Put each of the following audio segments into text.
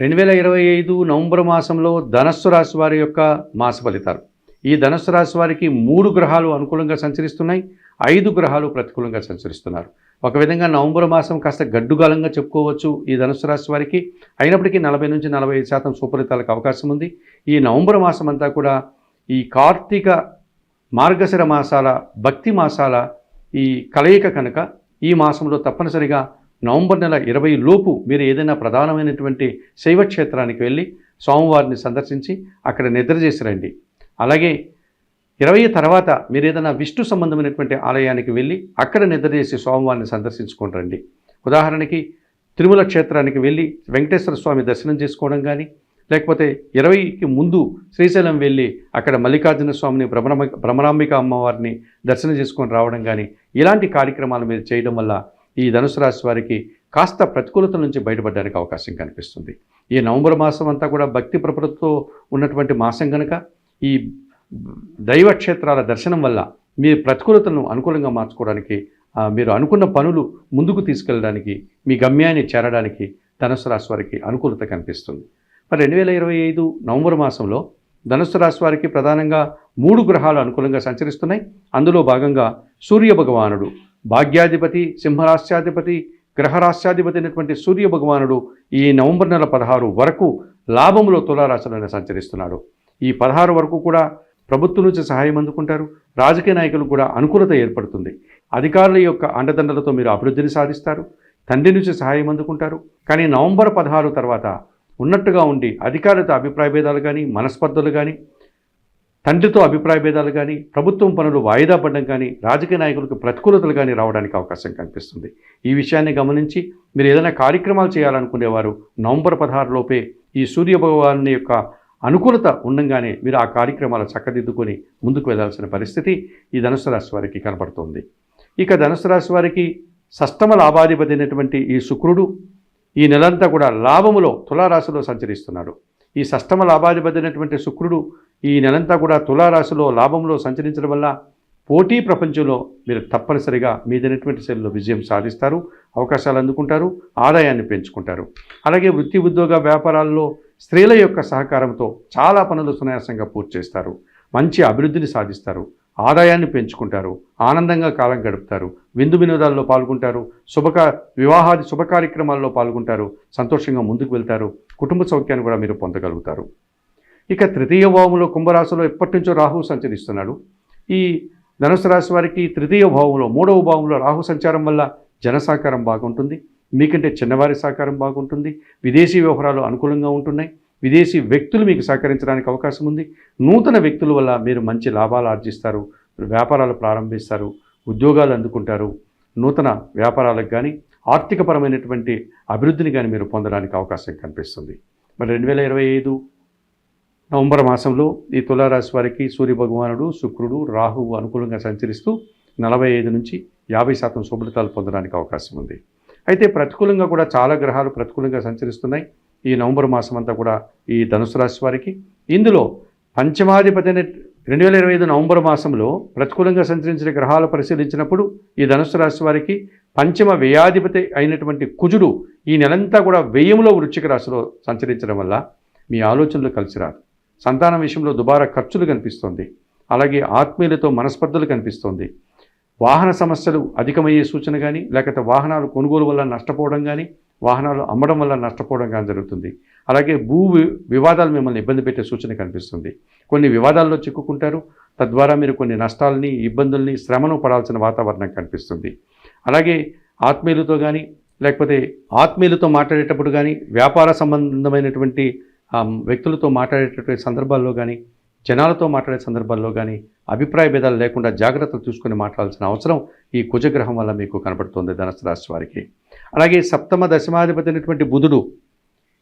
రెండు వేల ఇరవై ఐదు నవంబర్ మాసంలో ధనస్సు రాశి వారి యొక్క మాస ఫలితాలు. ఈ ధనస్సు రాశి వారికి మూడు గ్రహాలు అనుకూలంగా సంచరిస్తున్నాయి ఐదు గ్రహాలు ప్రతికూలంగా సంచరిస్తున్నారు. ఒక విధంగా నవంబర్ మాసం కాస్త గడ్డుగాలంగా చెప్పుకోవచ్చు ఈ ధనుసు రాశి వారికి. అయినప్పటికీ నలభై నుంచి నలభై ఐదు శాతం సుఫలితాలకు అవకాశం ఉంది. ఈ నవంబర్ మాసం అంతా కూడా ఈ కార్తీక మార్గశిర మాసాల భక్తి మాసాల ఈ కలయిక కనుక ఈ మాసంలో తప్పనిసరిగా నవంబర్ నెల ఇరవై లోపు మీరు ఏదైనా ప్రధానమైనటువంటి శైవ క్షేత్రానికి వెళ్ళి స్వామివారిని సందర్శించి అక్కడ నిద్ర చేసి రండి. అలాగే ఇరవై తర్వాత మీరు ఏదైనా విష్ణు సంబంధమైనటువంటి ఆలయానికి వెళ్ళి అక్కడ నిద్ర చేసి స్వామివారిని సందర్శించుకొని రండి. ఉదాహరణకి తిరుమల క్షేత్రానికి వెళ్ళి వెంకటేశ్వర స్వామి దర్శనం చేసుకోవడం కానీ లేకపోతే ఇరవైకి ముందు శ్రీశైలం వెళ్ళి అక్కడ మల్లికార్జున స్వామిని భ్రమణ భ్రమరాంబిక అమ్మవారిని దర్శనం చేసుకొని రావడం కానీ ఇలాంటి కార్యక్రమాలు మీరు చేయడం వల్ల ఈ ధనుసు రాశి వారికి కాస్త ప్రతికూలత నుంచి బయటపడడానికి అవకాశం కనిపిస్తుంది. ఈ నవంబర్ మాసం అంతా కూడా భక్తి ప్రపలతో ఉన్నటువంటి మాసం కనుక ఈ దైవ క్షేత్రాల దర్శనం వల్ల మీ ప్రతికూలతను అనుకూలంగా మార్చుకోవడానికి మీరు అనుకున్న పనులు ముందుకు తీసుకెళ్ళడానికి మీ గమ్యాన్ని చేరడానికి ధనుసు రాశి వారికి అనుకూలత కనిపిస్తుంది. మరి రెండు వేల ఇరవై ఐదు నవంబర్ మాసంలో ధనుసు రాశి వారికి ప్రధానంగా మూడు గ్రహాలు అనుకూలంగా సంచరిస్తున్నాయి. అందులో భాగంగా సూర్య భగవానుడు భాగ్యాధిపతి సింహరాశ్యాధిపతి గ్రహరాశ్యాధిపతి అయినటువంటి సూర్య భగవానుడు ఈ నవంబర్ నెల పదహారు వరకు లాభములో తులారాశులను సంచరిస్తున్నాడు. ఈ పదహారు వరకు కూడా ప్రభుత్వం నుంచి సహాయం అందుకుంటారు. రాజకీయ నాయకులకు కూడా అనుకూలత ఏర్పడుతుంది. అధికారుల యొక్క అండదండలతో మీరు అభివృద్ధిని సాధిస్తారు. తండ్రి నుంచి సహాయం అందుకుంటారు. కానీ నవంబర్ పదహారు తర్వాత ఉన్నట్టుగా ఉండి అధికారులతో అభిప్రాయ భేదాలు కానీ మనస్పర్ధలు కానీ తండ్రితో అభిప్రాయ భేదాలు కానీ ప్రభుత్వం పనులు వాయిదా పడడం కానీ రాజకీయ నాయకులకు ప్రతికూలతలు కానీ రావడానికి అవకాశం కనిపిస్తుంది. ఈ విషయాన్ని గమనించి మీరు ఏదైనా కార్యక్రమాలు చేయాలనుకునేవారు నవంబర్ పదహారులోపే ఈ సూర్య భగవాను యొక్క అనుకూలత ఉండంగానే మీరు ఆ కార్యక్రమాలు చక్కదిద్దుకొని ముందుకు వెళ్ళాల్సిన పరిస్థితి ఈ ధనుసు రాశి వారికి కనబడుతుంది. ఇక ధనుసు రాశి వారికి సష్టమ లాభాధిపతి అయినటువంటి ఈ శుక్రుడు ఈ నెలంతా కూడా లాభములో తులారాశిలో సంచరిస్తున్నాడు. ఈ సష్టమ లాభాధిపతి శుక్రుడు ఈ నెలంతా కూడా తులారాశిలో లాభంలో సంచరించడం వల్ల పోటీ ప్రపంచంలో మీరు తప్పనిసరిగా మీదైనటువంటి శైలిలో విజయం సాధిస్తారు అవకాశాలు అందుకుంటారు ఆదాయాన్ని పెంచుకుంటారు. అలాగే వృత్తి ఉద్యోగ వ్యాపారాల్లో స్త్రీల యొక్క సహకారంతో చాలా పనులు సునాయాసంగా పూర్తి చేస్తారు. మంచి అభివృద్ధిని సాధిస్తారు. ఆదాయాన్ని పెంచుకుంటారు ఆనందంగా కాలం గడుపుతారు విందు వినోదాల్లో పాల్గొంటారు శుభక వివాహాది శుభ కార్యక్రమాల్లో పాల్గొంటారు సంతోషంగా ముందుకు వెళ్తారు కుటుంబ సౌఖ్యాన్ని కూడా మీరు పొందగలుగుతారు. ఇక తృతీయ భావంలో కుంభరాశిలో ఎప్పటి నుంచో రాహు సంచరిస్తున్నాడు. ఈ ధనుసు రాశి వారికి తృతీయ భావంలో మూడవ భావంలో రాహు సంచారం వల్ల జనసాకారం బాగుంటుంది మీకంటే చిన్నవారి సహకారం బాగుంటుంది విదేశీ వ్యవహారాలు అనుకూలంగా ఉంటున్నాయి విదేశీ వ్యక్తులు మీకు సహకరించడానికి అవకాశం ఉంది. నూతన వ్యక్తుల వల్ల మీరు మంచి లాభాలు ఆర్జిస్తారు. వ్యాపారాలు ప్రారంభిస్తారు. ఉద్యోగాలు అందుకుంటారు. నూతన వ్యాపారాలకు కానీ ఆర్థికపరమైనటువంటి అభివృద్ధిని కానీ మీరు పొందడానికి అవకాశం కనిపిస్తుంది. మరి రెండు వేల ఇరవై ఐదు నవంబర్ మాసంలో ఈ తులారాశి వారికి సూర్య భగవానుడు శుక్రుడు రాహువు అనుకూలంగా సంచరిస్తూ నలభై ఐదు నుంచి యాభై శాతం శుభలితాలు పొందడానికి అవకాశం ఉంది. అయితే ప్రతికూలంగా కూడా చాలా గ్రహాలు ప్రతికూలంగా సంచరిస్తున్నాయి. ఈ నవంబర్ మాసం అంతా కూడా ఈ ధనుసు రాశి వారికి. ఇందులో పంచమాధిపతి అనే రెండు వేల ఇరవై ఐదు నవంబర్ మాసంలో ప్రతికూలంగా సంచరించిన గ్రహాలు పరిశీలించినప్పుడు ఈ ధనుసు రాశి వారికి పంచమ వ్యయాధిపతి అయినటువంటి కుజుడు ఈ నెలంతా కూడా వ్యయంలో వృశ్చిక రాశిలో సంచరించడం వల్ల మీ ఆలోచనలు కలిసి రాదు. సంతానం విషయంలో దుబారా ఖర్చులు కనిపిస్తుంది. అలాగే ఆత్మీయులతో మనస్పర్ధలు కనిపిస్తుంది. వాహన సమస్యలు అధికమయ్యే సూచన కానీ లేకపోతే వాహనాలు కొనుగోలు వల్ల నష్టపోవడం కానీ వాహనాలు అమ్మడం వల్ల నష్టపోవడం కానీ జరుగుతుంది. అలాగే భూ వి- వివాదాలు మిమ్మల్ని ఇబ్బంది పెట్టే సూచన కనిపిస్తుంది. కొన్ని వివాదాల్లో చిక్కుకుంటారు. తద్వారా మీరు కొన్ని నష్టాలని ఇబ్బందుల్ని శ్రమను పడాల్సిన వాతావరణం కనిపిస్తుంది. అలాగే ఆత్మీయులతో కానీ లేకపోతే ఆత్మీయులతో మాట్లాడేటప్పుడు కానీ వ్యాపార సంబంధమైనటువంటి వ్యక్తులతో మాట్లాడేటటువంటి సందర్భాల్లో కానీ జనాలతో మాట్లాడే సందర్భాల్లో కానీ అభిప్రాయ భేదాలు లేకుండా జాగ్రత్తలు చూసుకొని మాట్లాడాల్సిన అవసరం ఈ కుజగ్రహం వల్ల మీకు కనబడుతుంది ధనస్సు రాశి వారికి. అలాగే సప్తమ దశమాధిపతి అయినటువంటి బుధుడు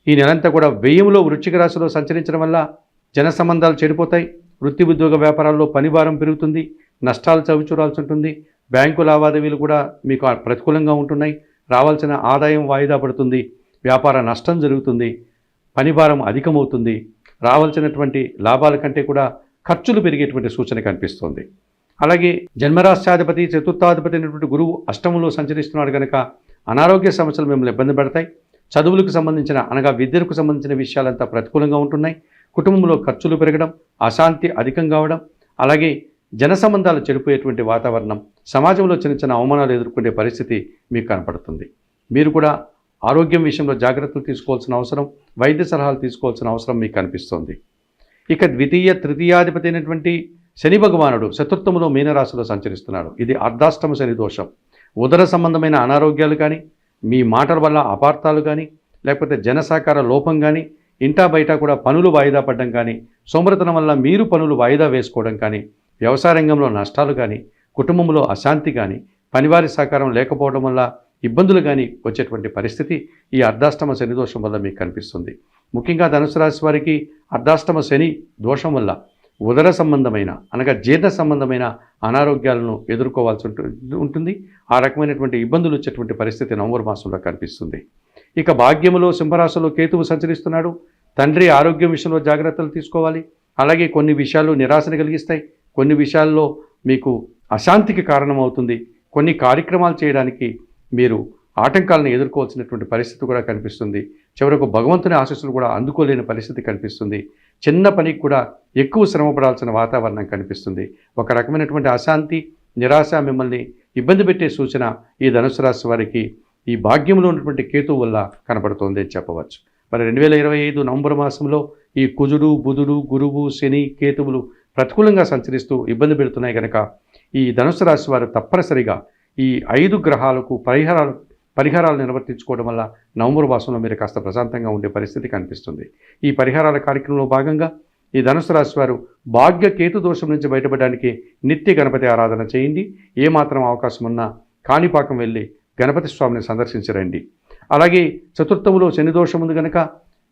ఈ నెలంతా కూడా వ్యయంలో వృశ్చిక రాశిలో సంచరించడం వల్ల జన సంబంధాలు చెడిపోతాయి. వృత్తి ఉద్యోగ వ్యాపారాల్లో పనిభారం పెరుగుతుంది. నష్టాలు చవిచూరాల్సి ఉంటుంది. బ్యాంకు లావాదేవీలు కూడా మీకు ప్రతికూలంగా ఉంటున్నాయి. రావాల్సిన ఆదాయం వాయిదా పడుతుంది. వ్యాపార నష్టం జరుగుతుంది. పనిభారం అధికమవుతుంది. రావాల్సినటువంటి లాభాల కంటే కూడా ఖర్చులు పెరిగేటువంటి సూచన కనిపిస్తోంది. అలాగే జన్మరాష్ట్రాధిపతి చతుర్థాధిపతి అయినటువంటి గురువు అష్టమంలో సంచరిస్తున్నాడు కనుక అనారోగ్య సమస్యలు మిమ్మల్ని ఇబ్బంది పెడతాయి. చదువులకు సంబంధించిన అనగా విద్యకు సంబంధించిన విషయాలంతా ప్రతికూలంగా ఉంటున్నాయి. కుటుంబంలో ఖర్చులు పెరగడం అశాంతి అధికం కావడం అలాగే జన సంబంధాలు చెడిపోయేటువంటి వాతావరణం సమాజంలో చిన్న చిన్న అవమానాలు ఎదుర్కొనే పరిస్థితి మీకు కనపడుతుంది. మీరు కూడా ఆరోగ్యం విషయంలో జాగ్రత్తలు తీసుకోవాల్సిన అవసరం వైద్య సలహాలు తీసుకోవాల్సిన అవసరం మీకు కనిపిస్తుంది. ఇక ద్వితీయ తృతీయాధిపతి అయినటువంటి శని భగవానుడు చతుర్థములో మీనరాశిలో సంచరిస్తున్నాడు. ఇది అర్ధాష్టమ శని దోషం. ఉదర సంబంధమైన అనారోగ్యాలు కానీ మీ మాటల వల్ల అపార్థాలు కానీ లేకపోతే జనసాకార లోపం కానీ ఇంటా బయట కూడా పనులు వాయిదా పడడం కానీ సోమరతనం వల్ల మీరు పనులు వాయిదా వేసుకోవడం కానీ వ్యవసాయ రంగంలో నష్టాలు కానీ కుటుంబంలో అశాంతి కానీ పనివారి సహకారం లేకపోవడం వల్ల ఇబ్బందులు కానీ వచ్చేటువంటి పరిస్థితి ఈ అర్ధాష్టమ శని దోషం వల్ల మీకు కనిపిస్తుంది. ముఖ్యంగా ధనుసు రాశి వారికి అర్ధాష్టమ శని దోషం వల్ల ఉదర సంబంధమైన అనగా జీర్ణ సంబంధమైన అనారోగ్యాలను ఎదుర్కోవాల్సి ఉంటుంది. ఆ రకమైనటువంటి ఇబ్బందులు వచ్చేటువంటి పరిస్థితి నవంబర్ మాసంలో కనిపిస్తుంది. ఇక భాగ్యములో సింహరాశిలో కేతువు సంచరిస్తున్నాడు. తండ్రి ఆరోగ్యం విషయంలో జాగ్రత్తలు తీసుకోవాలి. అలాగే కొన్ని విషయాలు నిరాశను కలిగిస్తాయి. కొన్ని విషయాల్లో మీకు అశాంతికి కారణమవుతుంది. కొన్ని కార్యక్రమాలు చేయడానికి మీరు ఆటంకాలను ఎదుర్కోవాల్సినటువంటి పరిస్థితి కూడా కనిపిస్తుంది. చివరకు భగవంతుని ఆశీస్సులు కూడా అందుకోలేని పరిస్థితి కనిపిస్తుంది. చిన్న పనికి కూడా ఎక్కువ శ్రమపడాల్సిన వాతావరణం కనిపిస్తుంది. ఒక రకమైనటువంటి అశాంతి నిరాశ మిమ్మల్ని ఇబ్బంది పెట్టే సూచన ఈ ధనుసు రాశి వారికి ఈ భాగ్యంలో ఉన్నటువంటి కేతువు వల్ల కనబడుతోంది అని చెప్పవచ్చు. మరి రెండు వేల ఇరవై ఐదు నవంబర్ మాసంలో ఈ కుజుడు బుధుడు గురువు శని కేతువులు ప్రతికూలంగా సంచరిస్తూ ఇబ్బంది పెడుతున్నాయి కనుక ఈ ధనుసు రాశి వారు తప్పనిసరిగా ఈ ఐదు గ్రహాలకు పరిహారాలు పరిహారాలు నిర్వర్తించుకోవడం వల్ల నవంబర్ మాసంలో మీరు కాస్త ప్రశాంతంగా ఉండే పరిస్థితి కనిపిస్తుంది. ఈ పరిహారాల కార్యక్రమంలో భాగంగా ఈ ధనుసు రాశి వారు భాగ్య కేతు దోషం నుంచి బయటపడడానికి నిత్య గణపతి ఆరాధన చేయండి. ఏమాత్రం అవకాశం ఉన్నా కాణిపాకం వెళ్ళి గణపతి స్వామిని సందర్శించి రండి. అలాగే చతుర్థములో శని దోషం ఉంది కనుక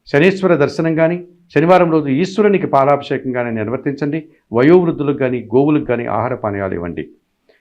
శనీశ్వర దర్శనం కానీ శనివారం రోజు ఈశ్వరునికి పాలాభిషేకం కానీ నిర్వర్తించండి. వయోవృద్ధులకు కానీ గోవులకు కానీ ఆహార పానీయాలు ఇవ్వండి.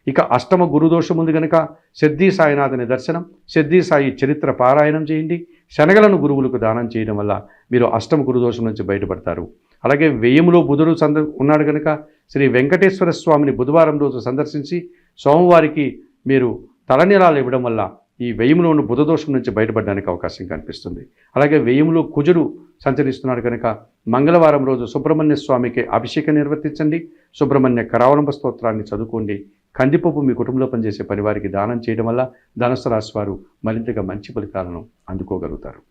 ఇక అష్టమ గురుదోషం ఉంది కనుక సిద్ధి సాయినాథుని దర్శనం సిద్ధి సాయి చరిత్ర పారాయణం చేయండి. శనగలను గురువులకు దానం చేయడం వల్ల మీరు అష్టమ గురుదోషం నుంచి బయటపడతారు. అలాగే వెయ్యములో బుధుడు సంద ఉన్నాడు కనుక శ్రీ వెంకటేశ్వర స్వామిని బుధవారం రోజు సందర్శించి సోమవారికి మీరు తలనీలాలు ఇవ్వడం వల్ల ఈ వ్యయంలో ఉన్న బుధదోషం నుంచి బయటపడడానికి అవకాశం కనిపిస్తుంది. అలాగే వ్యయంలో కుజుడు సంచరిస్తున్నాడు కనుక మంగళవారం రోజు సుబ్రహ్మణ్య స్వామికి అభిషేకం నిర్వర్తించండి. సుబ్రహ్మణ్య కరావలంబ స్తోత్రాన్ని చదువుకోండి. కందిపప్పు మీ కుటుంబంలో పనిచేసే పనివారికి దానం చేయడం వల్ల ధనుసు రాశి వారు మరింతగా మంచి ఫలితాలను అందుకోగలుగుతారు.